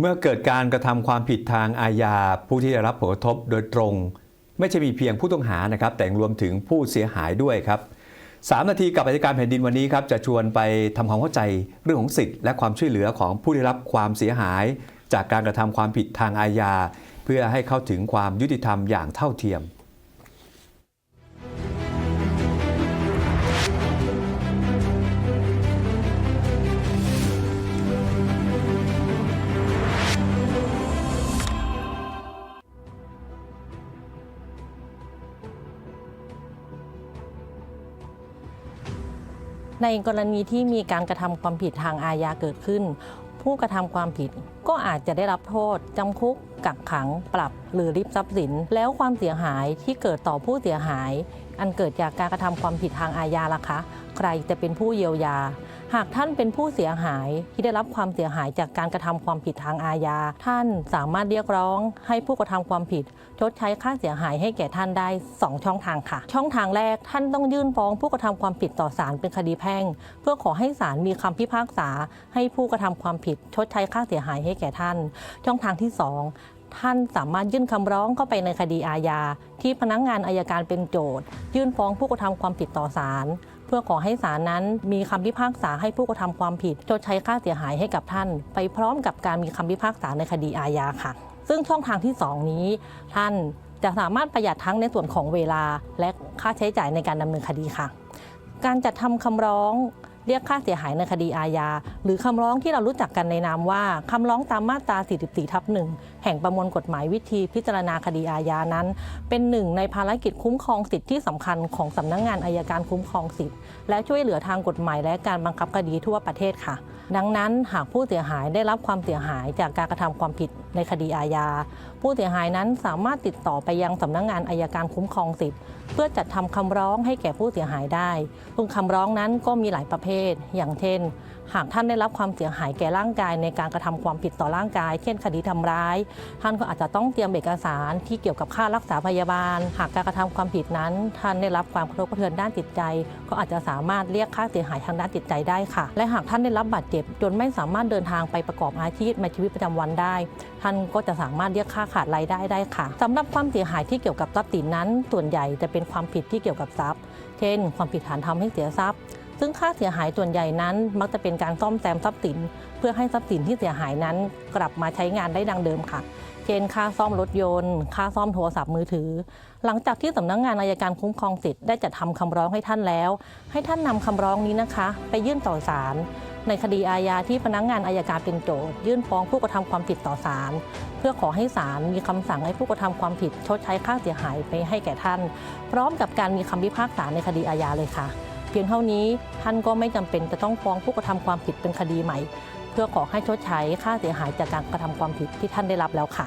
เมื่อเกิดการกระทำความผิดทางอาญาผู้ที่ได้รับผลกระทบโดยตรง ไม่ใช่มีเพียงผู้ต้องหานะครับ แต่รวมถึงผู้เสียหายด้วยครับสามนาทีกับอธิการแผ่นดินวันนี้ครับจะชวนไปทำความเข้าใจเรื่องของสิทธิ์และความช่วยเหลือของผู้ได้รับความเสียหาย จากการกระทำความผิดทางอาญาเพื่อให้เข้าถึงความยุติธรรมอย่างเท่าเทียม ในกรณีที่มีการกระทำความผิดทางอาญาเกิดขึ้น ผู้กระทำความผิดก็อาจจะได้รับโทษจำคุก กักขัง ปรับ หรือริบทรัพย์สิน แล้วความเสียหายที่เกิดต่อผู้เสียหาย อันเกิดจากการกระทำความผิดทางอาญาล่ะคะ ใครจะเป็นผู้เยียวยา หากท่านเป็นผู้เสียหายที่ได้รับความเสียหายจากการกระทำความผิดทางอาญา ท่านสามารถเรียกร้องให้ผู้กระทำความผิด ชดใช้ค่าเสียหายให้แก่ท่านได้ 2 ช่องทางค่ะ ช่องทางแรกท่านต้องยื่นฟ้องผู้กระทำความผิดต่อศาลเป็นคดีแพ่ง เพื่อขอให้ศาลมีคำพิพากษา ให้ผู้กระทำความผิด ชดใช้ค่าเสียหายให้แก่ท่าน ช่องทางที่สอง ท่านสามารถยื่นคำร้องเข้าไปในคดีอาญา ที่พนักงานอายการเป็นโจทย์ ยื่นฟ้องผู้กระทำความผิดต่อศาลเพื่อขอให้ศาลนั้นมีคำพิพากษาให้ผู้กระทำความผิดชดใช้ค่าเสียหายให้กับท่าน ไปพร้อมกับการมีคำพิพากษาในคดีอาญาค่ะ ซึ่งช่องทางที่ 2 นี้ ท่านจะสามารถประหยัดทั้งในส่วนของเวลาและค่าใช้จ่ายในการดำเนินคดีค่ะ การจัดทำคำร้อง เรียกค่าเสียหายในคดีอาญา หรือคำร้องที่เรารู้จักกันในนามว่า คำร้องตามมาตรา 44 ทับหนึ่งแห่งประมวลกฎหมายวิธีพิจารณาคดีอาญานั้น เป็นหนึ่งในภารกิจคุ้มครองสิทธิที่สำคัญของสำนักงงานอายการคุ้มครองสิทธิและช่วยเหลือทางกฎหมายและการบังคับคดีทั่วประเทศค่ะ ดังนั้นหากผู้เสียหายได้รับความเสียหายจากการกระทำความผิดในคดีอาญา ผู้เสียหายนั้นสามารถติดต่อไปยังสำนักงงานอายการคุ้มครองสิทธิเพื่อจัดทำคำร้องให้แก่ผู้เสียหายได้ซึ่งคำร้องนั้นก็มีหลายประเภท อย่างเช่น หากท่านได้รับความเสียหายแก่ร่างกายในการกระทำความผิดต่อร่างกาย เช่นคดีทำร้าย ท่านก็อาจจะต้องเตรียมเอกสารที่เกี่ยวกับค่ารักษาพยาบาล หากการกระทำความผิดนั้น ท่านได้รับความกระทบกระเทือนด้านจิตใจ ก็อาจจะสามารถเรียกค่าเสียหายทางด้านจิตใจได้ค่ะ และหากท่านได้รับบาดเจ็บจนไม่สามารถเดินทางไปประกอบอาชีพในชีวิตประจำวันได้ ท่านก็จะสามารถเรียกค่าขาดรายได้ได้ค่ะสำหรับความเสียหายที่เกี่ยวกับทรัพย์สินนั้น ส่วนใหญ่จะเป็นความผิดที่เกี่ยวกับทรัพย์ เช่น ความผิดฐานทำให้เสียทรัพย์ ซึ่งค่าเสียหายส่วนใหญ่นั้น มักจะเป็นการซ่อมแซมทรัพย์สิน เพื่อให้ทรัพย์สินที่เสียหายนั้น กลับมาใช้งานได้ดังเดิมค่ะ เช่นค่าซ่อมรถยนต์ ค่าซ่อมโทรศัพท์มือถือ หลังจากที่สำนักงานอายการคุ้มครองสิทธิ์ได้จัดทำคำร้องให้ท่านแล้ว ให้ท่านนำคำร้องนี้นะคะ ไปยื่นต่อศาลในคดีอาญาที่พนักงานอายการเป็นโจทย์ยื่นฟ้องผู้กระทำความผิดต่อศาลเพื่อขอให้ศาลมีคำสั่งให้ผู้กระทำความผิดชดใช้ค่าเสียหายไปให้แก่ท่าน พร้อมกับการมีคำพิพากษาในคดีอาญาเลยค่ะ เพียงเท่านี้ท่านก็ไม่จำเป็นจะต้องฟ้องผู้กระทำความผิดเป็นคดีใหม่ เพื่อขอให้ชดใช้ค่าเสียหายจากการกระทำความผิดที่ท่านได้รับแล้วค่ะ